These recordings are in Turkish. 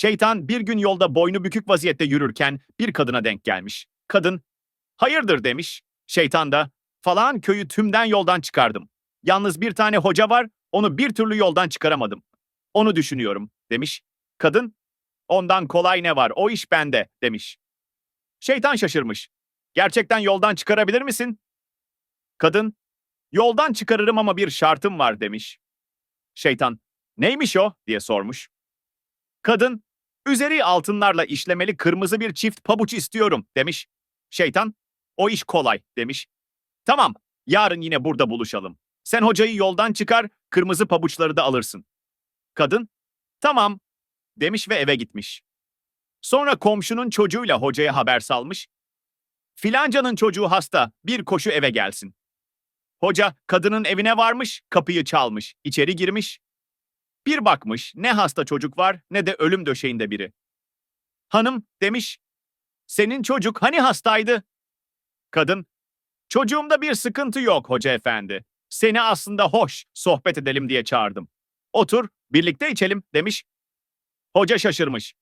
Şeytan bir gün yolda boynu bükük vaziyette yürürken bir kadına denk gelmiş. Kadın, hayırdır demiş. Şeytan da, falan köyü tümden yoldan çıkardım. Yalnız bir tane hoca var, onu bir türlü yoldan çıkaramadım. Onu düşünüyorum, demiş. Kadın, ondan kolay ne var, o iş bende, demiş. Şeytan şaşırmış. Gerçekten yoldan çıkarabilir misin? Kadın, yoldan çıkarırım ama bir şartım var, demiş. Şeytan, neymiş o, diye sormuş. Kadın, üzeri altınlarla işlemeli kırmızı bir çift pabuç istiyorum, demiş. Şeytan, o iş kolay, demiş. Tamam, yarın yine burada buluşalım. Sen hocayı yoldan çıkar, kırmızı pabuçları da alırsın. Kadın, tamam, demiş ve eve gitmiş. Sonra komşunun çocuğuyla hocaya haber salmış. Filancanın çocuğu hasta, bir koşu eve gelsin. Hoca kadının evine varmış, kapıyı çalmış, içeri girmiş. Bir bakmış, ne hasta çocuk var ne de ölüm döşeğinde biri. Hanım demiş, senin çocuk hani hastaydı? Kadın, çocuğumda bir sıkıntı yok hoca efendi. Seni aslında hoş, sohbet edelim diye çağırdım. Otur, birlikte içelim demiş. Hoca şaşırmış.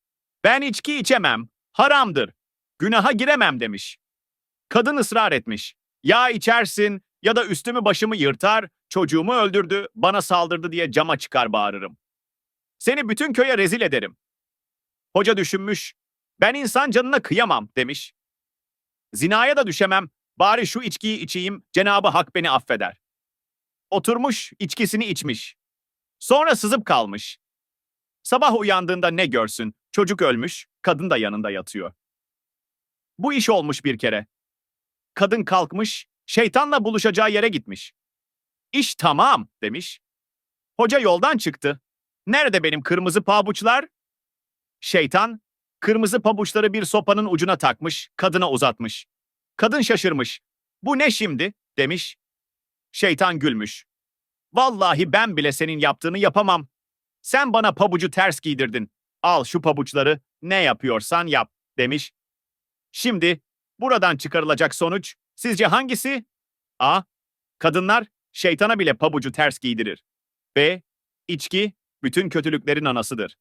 Ben içki içemem, haramdır. Günaha giremem demiş. Kadın ısrar etmiş. Ya içersin ya da üstümü başımı yırtar, çocuğumu öldürdü, bana saldırdı diye cama çıkar bağırırım. Seni bütün köye rezil ederim. Hoca düşünmüş. Ben insan canına kıyamam demiş. Zinaya da düşemem, bari şu içkiyi içeyim, Cenabı Hak beni affeder. Oturmuş, içkisini içmiş. Sonra sızıp kalmış. Sabah uyandığında ne görsün? Çocuk ölmüş, kadın da yanında yatıyor. Bu iş olmuş bir kere. Kadın kalkmış, şeytanla buluşacağı yere gitmiş. İş tamam demiş. Hoca yoldan çıktı. Nerede benim kırmızı pabuçlar? Şeytan, kırmızı pabuçları bir sopanın ucuna takmış, kadına uzatmış. Kadın şaşırmış. Bu ne şimdi? demiş. Şeytan gülmüş. Vallahi ben bile senin yaptığını yapamam. Sen bana pabucu ters giydirdin. Al şu pabuçları, ne yapıyorsan yap, demiş. Şimdi, buradan çıkarılacak sonuç, sizce hangisi? A. Kadınlar, şeytana bile pabucu ters giydirir. B. İçki, bütün kötülüklerin anasıdır.